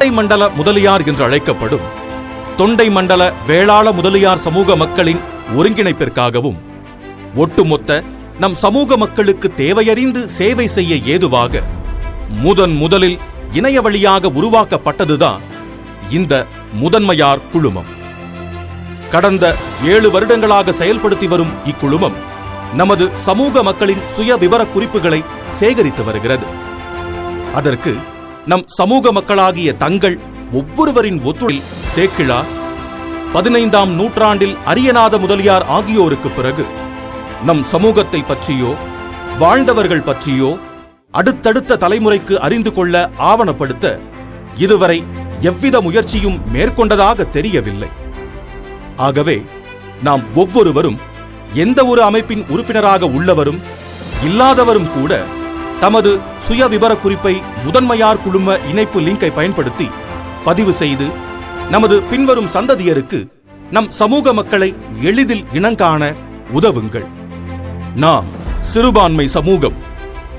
தொண்டை மண்டல முதலியார் என்று அழைக்கப்படும் தொண்டை மண்டல வேளாள முதலியார் சமூக மக்களின் ஒருங்கிணைப்பிற்காகவும் ஒட்டுமொத்த நம் சமூக மக்களுக்கு தேவையறிந்து சேவை செய்ய ஏதுவாக முதன் முதலில் இணைய வழியாக உருவாக்கப்பட்டதுதான் இந்த முதன்மையார் குழுமம். கடந்த ஏழு வருடங்களாக செயல்படுத்தி வரும் இக்குழுமம் நமது சமூக மக்களின் சுய விவர குறிப்புகளை சேகரித்து வருகிறது. அதற்கு நம் சமூக மக்களாகிய தங்கள் ஒவ்வொருவரின் ஒத்துழில் சேக்கிழா பதினைந்தாம் நூற்றாண்டில் அரியநாத முதலியார் ஆகியோருக்கு பிறகு நம் சமூகத்தை பற்றியோ வாழ்ந்தவர்கள் பற்றியோ அடுத்தடுத்த தலைமுறைக்கு அறிந்து கொள்ள ஆவணப்படுத்த இதுவரை எவ்வித முயற்சியும் மேற்கொண்டதாக தெரியவில்லை. ஆகவே நாம் ஒவ்வொருவரும் எந்த ஒரு அமைப்பின் உறுப்பினராக உள்ளவரும் இல்லாதவரும் கூட தமது சுய விவர குறிப்பை முதன்மையார் குழும இணைப்பு லிங்கை பயன்படுத்தி பதிவு செய்து நமது பின்வரும் சந்ததியருக்கு நம் சமூக மக்களை எளிதில் இனங்காண உதவுங்கள். நாம் சிறுபான்மை சமூகம்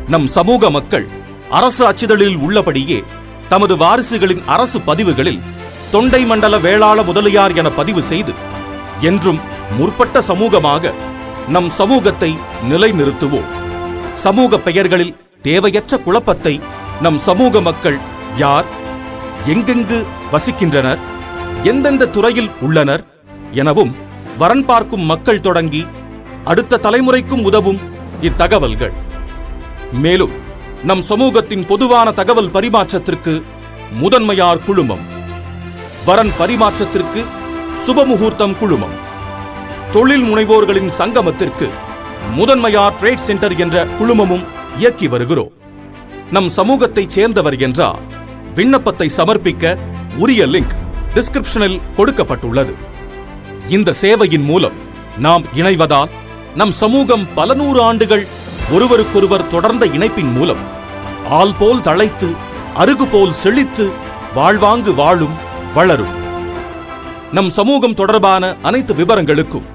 நம் சமூக மக்கள் அரசு அச்சுதலில் உள்ளபடியே தமது வாரிசுகளின் அரசு பதிவுகளில் தொண்டை மண்டல வேளாள முதலியார் என பதிவு செய்து என்றும் முற்பட்ட சமூகமாக நம் சமூகத்தை நிலைநிறுத்துவோம். சமூக பெயர்களில் தேவையற்ற குழப்பத்தை நம் சமூக மக்கள் யார் எங்கெங்கு வசிக்கின்றனர் எந்தெந்த துறையில் உள்ளனர் எனவும் வரன் பார்க்கும் மக்கள் தொடங்கி அடுத்த தலைமுறைக்கும் உதவும் இத்தகவல்கள். மேலும் நம் சமூகத்தின் பொதுவான தகவல் பரிமாற்றத்திற்கு முதன்மையார் குழுமம். வரன் பரிமாற்றத்திற்கு சுபமுகூர்த்தம் குழுமம். தொழில் முனைவோர்களின் சங்கமத்திற்கு முதன்மையார் ட்ரேட் சென்டர் என்ற குழுமமும் இயக்கி வருகிறோம். நம் சமூகத்தைச் சேர்ந்தவர் என்றால் விண்ணப்பத்தை சமர்ப்பிக்க உரிய லிங்க் டிஸ்கிரிப்ஷனில் கொடுக்கப்பட்டுள்ளது. இந்த சேவையின் மூலம் நாம் இணைவதால் நம் சமூகம் பல நூறு ஆண்டுகள் ஒருவருக்கொருவர் தொடர்ந்த இணைப்பின் மூலம் ஆள் போல் தழைத்து அருகு போல் செழித்து வாழ்வாங்கு வாழும் வளரும். நம் சமூகம் தொடர்பான அனைத்து விவரங்களுக்கும்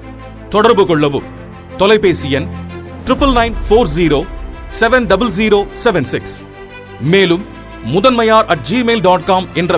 தொடர்பு கொள்ளவும். தொலைபேசி எண் triple nine four zero seven double zero seven six மேலும் முதன்மையார் அட் ஜிமெயில் டாட் காம் என்ற